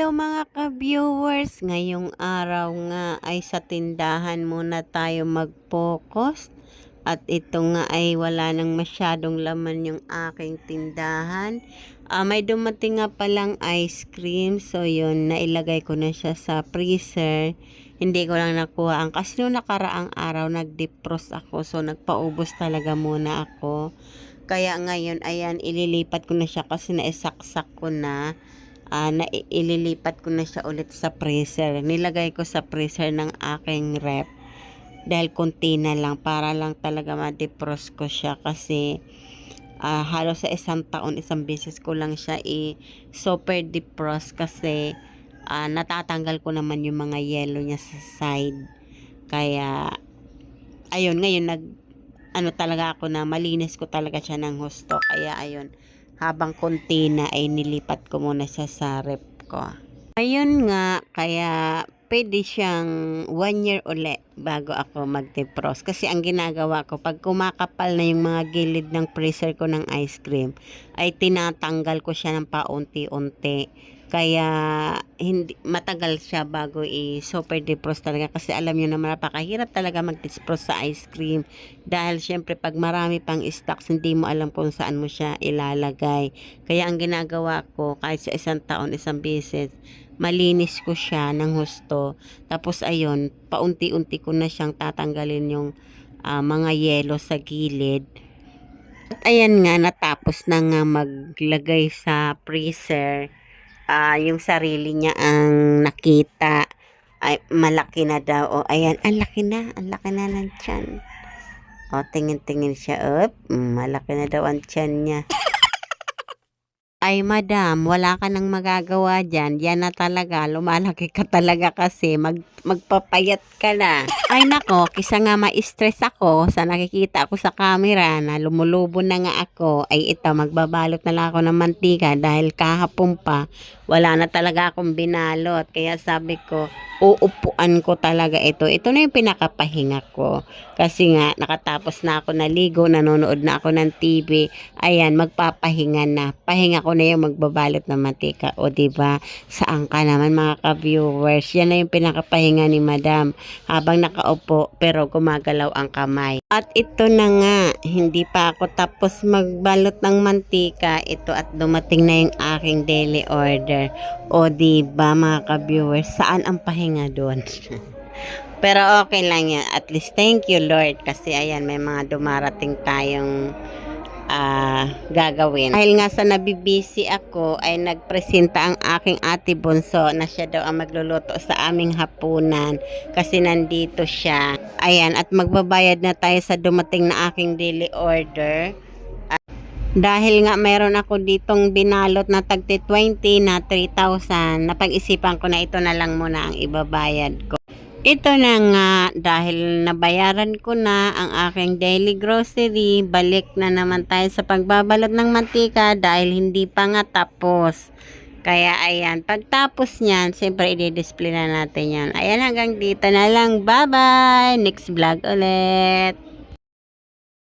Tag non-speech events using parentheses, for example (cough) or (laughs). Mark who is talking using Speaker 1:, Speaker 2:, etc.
Speaker 1: Hello mga ka-viewers! Ngayong araw nga ay sa tindahan muna tayo mag-focus. At ito nga ay wala nang masyadong laman yung aking tindahan. Ah, may dumating nga palang ice cream. So yun, nailagay ko na siya sa freezer. Hindi ko lang nakuha. Ang kasi nung nakaraang araw, nag-defrost ako. So nagpaubos talaga muna ako. Kaya ngayon, ayan, ililipat ko na siya kasi naisaksak ko na ah na ililipat ko na siya ulit sa freezer. Nilagay ko sa freezer ng aking rep dahil konti na lang para lang talaga ma-defrost ko siya kasi ah, halos sa isang taon isang beses ko lang siya i super defrost kasi ah, natatanggal ko naman yung mga yellow niya sa side. Kaya ayun ngayon nag ano talaga ako na malinis ko talaga siya ng husto. Kaya ayun habang konti na ay nilipat ko muna siya sa rep ko. Ayun nga, kaya pwede siyang one year uli bago ako mag-defrost. Kasi ang ginagawa ko, pag kumakapal na yung mga gilid ng freezer ko ng ice cream, ay tinatanggal ko siya ng paunti-unti. Kaya hindi matagal siya bago i-super defrost talaga kasi alam niyo naman napakahirap talaga mag-defrost sa ice cream dahil syempre pag marami pang stocks hindi mo alam kung saan mo siya ilalagay. Kaya ang ginagawa ko kahit sa isang taon isang beses malinis ko siya ng husto. Tapos ayun, paunti-unti ko na siyang tatanggalin yung ah, mga yelo sa gilid. At ayan nga, natapos na nga maglagay sa freezer. Ah, yung sarili niya ang nakita. Ay, malaki na daw. O, ayan, ang laki na. Ang laki na ng tiyan. O, tingin-tingin siya. Up, malaki na daw ang tiyan niya. Ay, madam, wala ka nang magagawa dyan. Yan na talaga. Lumalaki ka talaga kasi. Mag, magpapayat ka na. Ay, nako, kisa nga ma-stress ako sa nakikita ko sa camera na lumulubo na nga ako. Ay, ito, magbabalot na lang ako ng mantika dahil kahapon pa, wala na talaga akong binalot. Kaya sabi ko, uupuan ko talaga ito. Ito na yung pinakapahinga ko. Kasi nga, nakatapos na ako naligo, nanonood na ako ng TV. Ayan, magpapahinga na. Pahinga ko na yung magbabalot ng mantika. O, ba Saan ka naman mga ka-viewers? Yan na yung pinakapahinga ni madam. Habang nakaupo, pero gumagalaw ang kamay. At ito na nga, hindi pa ako tapos magbalot ng mantika. Ito at dumating na yung aking daily order. O, di ba mga ka-viewers? Saan ang pahinga doon? (laughs) Pero okay lang yan. At least thank you Lord kasi ayan may mga dumarating tayong ah, gagawin. Dahil nga sa nabibisi ako ay nagpresenta ang aking ate Bunso na siya daw ang magluluto sa aming hapunan kasi nandito siya. Ayan at magbabayad na tayo sa dumating na aking daily order. Dahil nga meron ako ditong binalot na tagti 20 na 3,000, napag-isipan ko na ito na lang muna ang ibabayad ko. Ito na nga, dahil nabayaran ko na ang aking daily grocery, balik na naman tayo sa pagbabalot ng mantika dahil hindi pa nga tapos. Kaya ayan, pagtapos niyan, siyempre i-display na natin yan. Ayan, hanggang dito na lang. Bye-bye! Next vlog ulit!